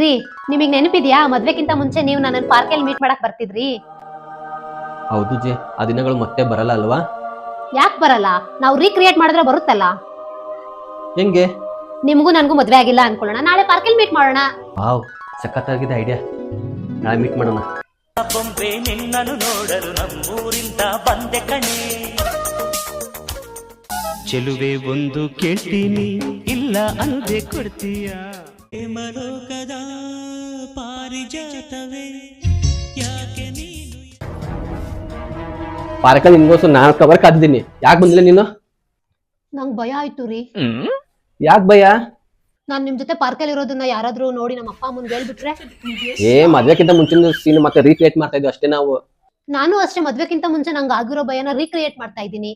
ರೀ ನಿಮಗ್ ನೆನಪಿದ್ಯಾ? ಮದ್ವೆಕ್ಕಿಂತ ಮುಂಚೆ ನೀವು ನನ್ನ ಪಾರ್ಕಲ್ಲಿ ಮೀಟ್ ಮಾಡಕ್ ಬರ್ತಿದ್ರಿ? ಹೌದು ಜೆ ಆ ದಿನಗಳು ಮತ್ತೆ ಬರಲ್ಲ ಅಲ್ವಾ? ಯಾಕ್ ಬರಲ್ಲ? ನಾವು ರೀಕ್ರಿಯೇಟ್ ಮಾಡಿದ್ರೆ ಬರುತ್ತಲ್ಲ? ಹೆಂಗೆ? ನಿಮಗೂ ನನಗೂ ಮದ್ವೆ ಆಗಿಲ್ಲ ಅನ್ಕೊಳ್ಳೋಣ. ನಾಳೆ ಪಾರ್ಕಲ್ಲಿ ಮೀಟ್ ಮಾಡೋಣ. ವಾವ್ ಸಖತ್ತಾಗಿದೆ ಐಡಿಯಾ. ನಾಳೆ ಮೀಟ್ ಮಾಡೋಣ. ಬೊಂಬೆ ನಿನ್ನನ್ನು ನೋಡಲು ನಮ್ಮೂರಿಂದ ಬಂದೆ ಕಣೆ. ಚೆಲುವೆ ಒಂದು ಕೇಳ್ತೀನಿ ಇಲ್ಲ ಅಲ್ಲದೆ ಕೊಡ್ತೀಯ? ಮಲೋಕದ ಪಾರಿಜಾತವೇ? ಯಾಕೆ ನೀನು ಪಾರ್ಕಲ್ಲಿ ನಿನ್ಗೋಸ್ಕರ ನಾಲ್ಕು ಕವರ್ ಕಾದಿದ್ದೀನಿ. ಯಾಕೆ ಬಂದಿಲ್ಲ ನೀನು? ನಂಗ್ ಭಯ ಆಯ್ತು ರೀ. ಯಾಕೆ ಭಯ? ನಾನ್ ನಿಮ್ ಜೊತೆ ಪಾರ್ಕಲ್ಲಿ ಇರೋದನ್ನ ಯಾರಾದ್ರೂ ನೋಡಿ ನಮ್ಮ ಅಪ್ಪ ಮುಂದೆ ಹೇಳ್ಬಿಟ್ರೆ? ಏ ಮದ್ವೆಕ್ಕಿಂತ ಮುಂಚಿನ ಸೀನ್ ಮತ್ತೆ ರೀಕ್ರಿಯೇಟ್ ಮಾಡ್ತಾ ಇದ್ವಿ ಅಷ್ಟೇ ನಾವು. ನಾನು ಅಷ್ಟೇ ಮದ್ವೆಕ್ಕಿಂತ ಮುಂಚೆ ನಂಗೆ ಆಗಿರೋ ಭಯನ ರೀಕ್ರಿಯೇಟ್ ಮಾಡ್ತಾ ಇದ್ದೀನಿ.